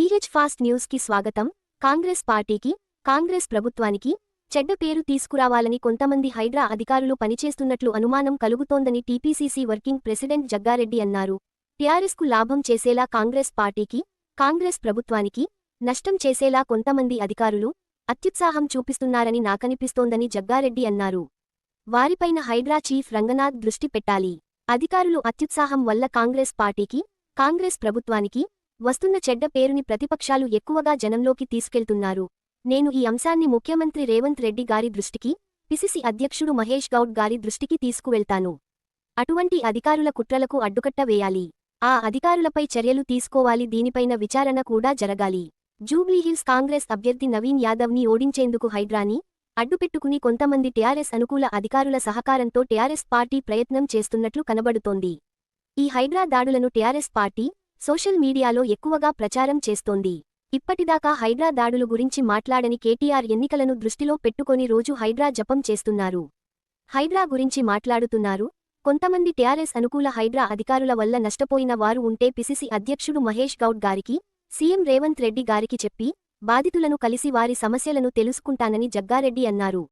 BH fast న్యూస్కి స్వాగతం. కాంగ్రెస్ పార్టీకి కాంగ్రెస్ ప్రభుత్వానికి చెడ్డ పేరు తీసుకురావాలని కొంతమంది హైడ్రా అధికారులు పనిచేస్తున్నట్లు అనుమానం కలుగుతోందని టీపీసీసీ వర్కింగ్ ప్రెసిడెంట్ జగ్గారెడ్డి అన్నారు. టీఆర్ఎస్కు లాభం చేసేలా కాంగ్రెస్ పార్టీకి కాంగ్రెస్ ప్రభుత్వానికి నష్టం చేసేలా కొంతమంది అధికారులు అత్యుత్సాహం చూపిస్తున్నారని నాకనిపిస్తోందని జగ్గారెడ్డి అన్నారు. వారిపైన హైడ్రా చీఫ్ రంగనాథ్ దృష్టి పెట్టాలి. అధికారులు అత్యుత్సాహం వల్ల కాంగ్రెస్ పార్టీకి కాంగ్రెస్ ప్రభుత్వానికి వస్తున్న చెడ్డ పేరుని ప్రతిపక్షాలు ఎక్కువగా జనంలోకి తీసుకెళ్తున్నారు. నేను ఈ అంశాన్ని ముఖ్యమంత్రి రేవంత్ రెడ్డి గారి దృష్టికి పిసిసి అధ్యక్షుడు మహేష్ గౌడ్ గారి దృష్టికి తీసుకువెళ్తాను. అటువంటి అధికారుల కుట్రలకు అడ్డుకట్ట వేయాలి. ఆ అధికారులపై చర్యలు తీసుకోవాలి. దీనిపైన విచారణ కూడా జరగాలి. జూబ్లీహిల్స్ కాంగ్రెస్ అభ్యర్థి నవీన్ యాదవ్ని ఓడించేందుకు హైడ్రాని అడ్డుపెట్టుకుని కొంతమంది టీఆర్ఎస్ అనుకూల అధికారుల సహకారంతో టీఆర్ఎస్ పార్టీ ప్రయత్నం చేస్తున్నట్లు కనబడుతోంది. ఈ హైడ్రా దాడులను టీఆర్ఎస్ పార్టీ సోషల్ మీడియాలో ఎక్కువగా ప్రచారం చేస్తోంది. ఇప్పటిదాకా హైడ్రా దాడులు గురించి మాట్లాడని కేటీఆర్ ఎన్నికలను దృష్టిలో పెట్టుకొని రోజు హైడ్రా జపం చేస్తున్నారు. హైడ్రా గురించి మాట్లాడుతున్నారు. కొంతమంది టీఆర్ఎస్ అనుకూల హైడ్రా అధికారుల వల్ల నష్టపోయిన వారు ఉంటే పిసిసి అధ్యక్షుడు మహేష్ గౌడ్ గారికి సీఎం రేవంత్ రెడ్డి గారికి చెప్పి బాధితులను కలిసి వారి సమస్యలను తెలుసుకుంటానని జగ్గారెడ్డి అన్నారు.